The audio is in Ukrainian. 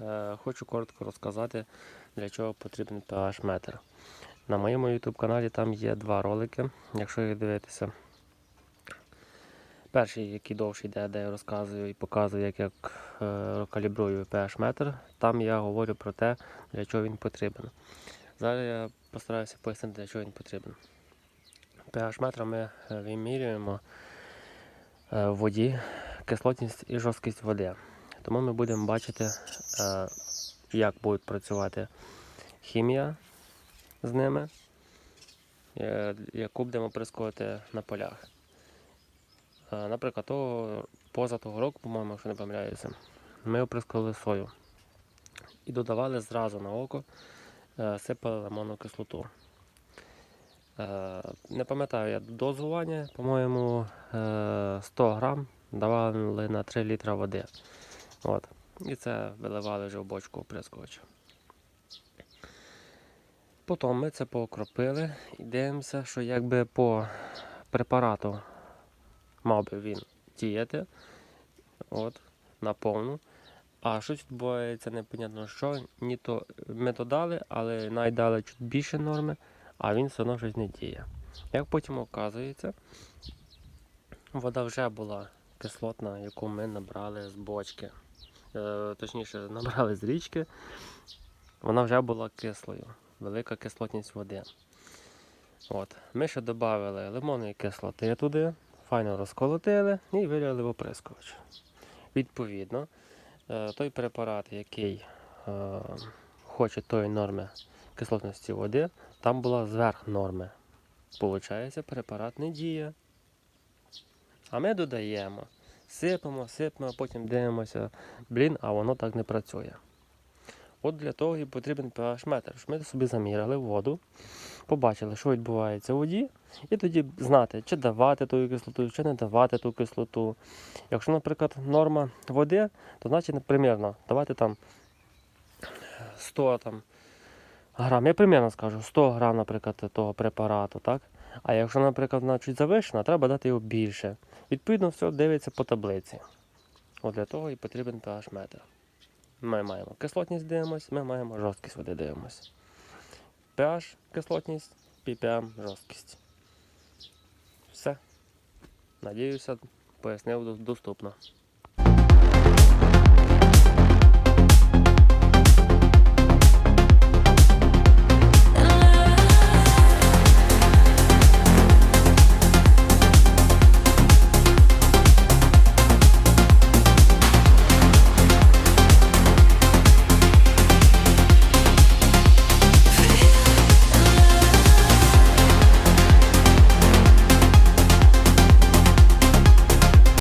е, хочу коротко розказати, для чого потрібен pH метр. На моєму YouTube каналі там є два ролики, якщо їх дивитися. Перший, який довший йде, де я розказую і показую, як я е, калібрую pH метр. Там я говорю про те, для чого він потрібен. Зараз я постараюся пояснити, для чого він потрібен. pH метром ми е, вимірюємо в воді кислотність і жорсткість води. Тому ми будемо бачити, е, як буде працювати хімія з ними, е, яку будемо прискувати на полях. Е, Наприклад, того, поза того року, по-моєму, якщо не помиляюся, ми оприскували сою і додавали зразу на око, сипали лимонну кислоту. Не пам'ятаю я дозування, по-моєму, е, 100 грам давали на 3 літра води. От. І це виливали вже в бочку оприскувача. Потім ми це поокропили і дивимося, що якби по препарату мав би він діяти от, наповну. А щось відбувається непонятно що. Ні то ми додали, але навіть дали чуть більше норми, а він все одно щось не діє. Як потім оказується, вода вже була кислотна, яку ми набрали з бочки. Е, точніше, набрали з річки, вона вже була кислою. Велика кислотність води. От. Ми ще додали лимонної кислоти туди, файно розколотили і вилили в оприскувач. Відповідно, е, той препарат, який е, хоче тої норми кислотності води, там була зверх норми. Получається, препарат не діє. А ми додаємо, сипемо, сипемо, потім дивимося, блін, а воно так не працює. От для того і потрібен pH метр. щоб Ми собі заміряли воду, побачили, що відбувається у воді, і тоді знати, чи давати ту кислоту, чи не давати ту кислоту. Якщо, наприклад, норма води, то значить, примірно, давати там 100 там, грам. Я примірно скажу, 100 грам, наприклад, того препарату. так? А якщо, наприклад, вона чуть завищена, треба дати його більше. Відповідно, все дивиться по таблиці. От для того і потрібен pH метр. Ми маємо кислотність дивимося, ми маємо жорсткість води дивимося. pH кислотність, ppm жорсткість. Все. Надіюся, пояснив доступно.